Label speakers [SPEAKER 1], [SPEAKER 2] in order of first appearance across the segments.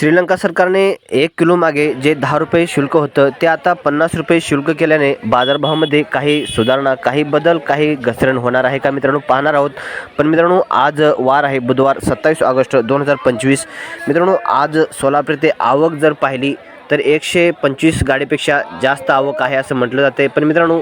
[SPEAKER 1] श्रीलंका सरकारने एक किलोमागे जे दहा रुपये शुल्क होतं ते आता पन्नास रुपये शुल्क केल्याने बाजारभावामध्ये काही सुधारणा काही बदल काही घसरण होणार आहे का मित्रांनो? पाहणार आहोत. पण मित्रांनो आज वार आहे बुधवार सत्तावीस ऑगस्ट दोन हजार पंचवीस. मित्रांनो आज सोलापूर ते आवक जर पाहिली तर एकशे पंचवीस गाडीपेक्षा जास्त आवक आहे असं म्हटलं जाते पण मित्रांनो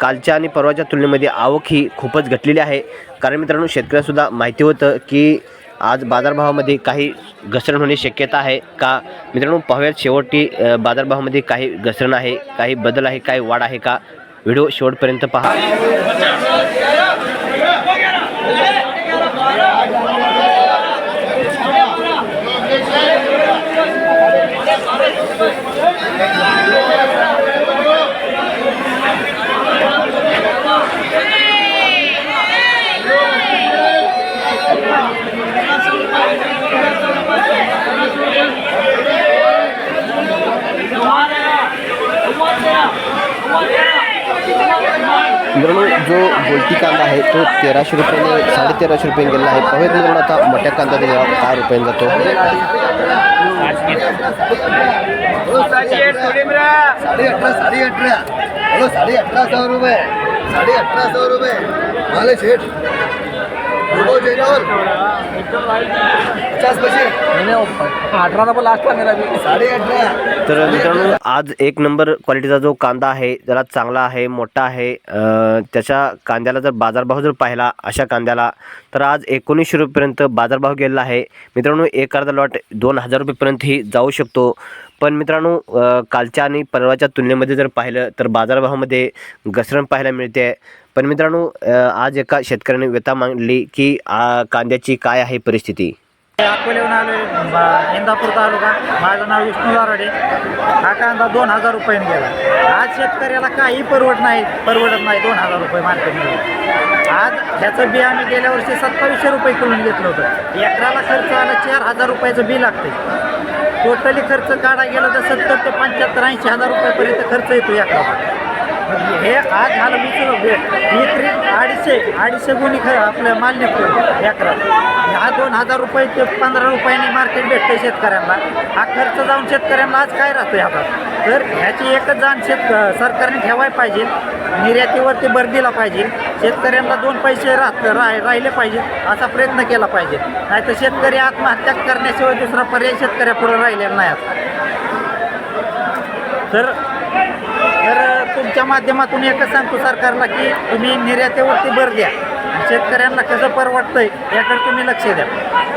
[SPEAKER 1] कालच्या आणि परवाच्या तुलनेमध्ये आवक ही खूपच घटलेली आहे. कारण मित्रांनो शेतकऱ्यांसुद्धा माहिती होतं की आज बाजारभावामध्ये काही घसरण होण्याची शक्यता आहे का? मित्रांनो पाहूयात शेवटी बाजारभावामध्ये काही घसरण आहे काही बदल आहे काही वाढ आहे का? व्हिडिओ शेवटपर्यंत पहा. मित्रांनो जो गोलटी कांदा आहे तो तेराशे रुपयाने साडे तेराशे रुपयाने गेलेला आहे. पाहूयात मित्रांनो आता मोठ्या कांदा दिला दहा रुपयाने जातो.
[SPEAKER 2] साडे अठरा साडे अठरा साडे अठरा सौ रुपये. साडे अठरा सौ रुपये. मला शेठ.
[SPEAKER 3] अठराला पण
[SPEAKER 1] तर मित्रांनो आज एक नंबर क्वालिटीचा जो कांदा आहे जरा चांगला आहे मोठा आहे त्याच्या कांद्याला जर बाजारभाव जर पाहिला अशा कांद्याला तर आज एकोणीसशे रुपयेपर्यंत बाजारभाव गेलेला आहे. मित्रांनो एक अर्धा लॉट दोन हजार रुपयेपर्यंतही जाऊ शकतो. पण मित्रांनो कालच्या आणि परवाच्या तुलनेमध्ये जर पाहिलं तर बाजारभावामध्ये घसरण पाहायला मिळते. पण मित्रांनो आज एका शेतकऱ्याने व्यथा मांडली की कांद्याची काय आहे परिस्थिती?
[SPEAKER 3] अकोल्याहून आलोय इंदापूर तालुका. माझं नाव विष्णू दाराडे हा कांदा दोन हजार रुपयाने गेला. आज शेतकऱ्याला काही परवड नाही परवडत नाही दोन हजार रुपये मार्केटमध्ये. आज ह्याचं बी आम्ही गेल्या वर्षी सत्तावीसशे रुपये किलोने घेतलं होतं. एकराला खर्च आला चार हजार रुपयाचं बी लागते टोटली खर्च काढा गेला तर सत्तर ते पंच्याहत्तर ऐंशी हजार रुपयापर्यंत खर्च येतो एकराला हे आज झालं मी तरी अडीचशे अडीचशे गुणी खरं आपलं मान्य निघतो एकरा हा दोन हजार रुपये ते पंधरा रुपयांनी मार्केट भेटतं शेतकऱ्यांना. हा खर्च जाऊन शेतकऱ्यांना आज काय राहतो ह्याचा तर ह्याची एकच जाण शेत सरकारने ठेवायला पाहिजे. निर्यातीवरती भर दिला पाहिजे. शेतकऱ्यांना दोन पैसे राहत राह राहिले पाहिजेत. असा प्रयत्न केला पाहिजे. नाहीतर शेतकरी आत्महत्या करण्याशिवाय दुसरा पर्याय शेतकऱ्यापुढे राहिलेला नाही आता. तर तुमच्या माध्यमातून एकच सांगतो सरकारला की तुम्ही निर्यातीवरती भर द्या. शेतकऱ्यांना कसं परवडतंय याकडे तुम्ही लक्ष द्या.